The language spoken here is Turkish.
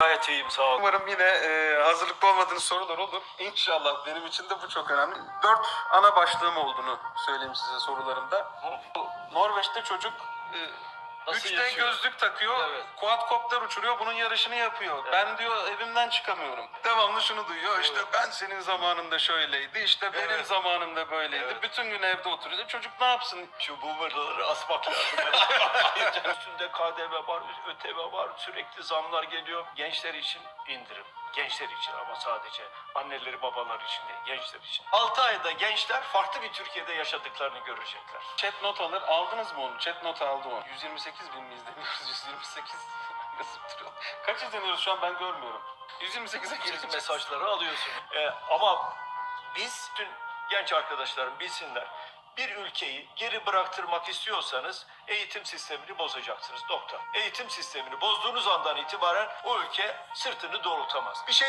Gayet iyiyim sağ ol. Umarım yine e, hazırlıklı olmadığınız sorular olur. İnşallah benim için de bu çok önemli. Dört ana başlığım olduğunu söyleyeyim size sorularımda. Norveç'te çocuk e, Nasıl 3D yaşıyor? gözlük takıyor, Evet. quadcopter uçuruyor, bunun yarışını yapıyor. Ben diyor evimden çıkamıyorum. Devamlı şunu duyuyor, işte ben senin zamanında şöyleydi, işte benim Evet. zamanımda böyleydi. Evet. Bütün gün evde oturuyor. Çocuk ne yapsın? Şu boomerları asmak lazım. Üstünde KDV var, ÖTV var, sürekli zamlar geliyor. Gençler için indirim. Gençler için ama sadece anneleri babalar için değil, gençler için. 6 ayda gençler farklı bir Türkiye'de yaşadıklarını görecekler. Chat not alır. Aldınız mı onu? Chat not aldı o. 128 bin mi izleniyoruz? 128 yazıp duruyor. Kaç izleniyoruz şu an ben görmüyorum. 128'e İlk gireceğiz. mesajları alıyorsun. Ee, ama biz tüm genç arkadaşlarım bilsinler. Bir ülkeyi geri bıraktırmak istiyorsanız eğitim sistemini bozacaksınız. Nokta. Eğitim sistemini bozduğunuz andan itibaren o ülke sırtını doğrultamaz. Bir şey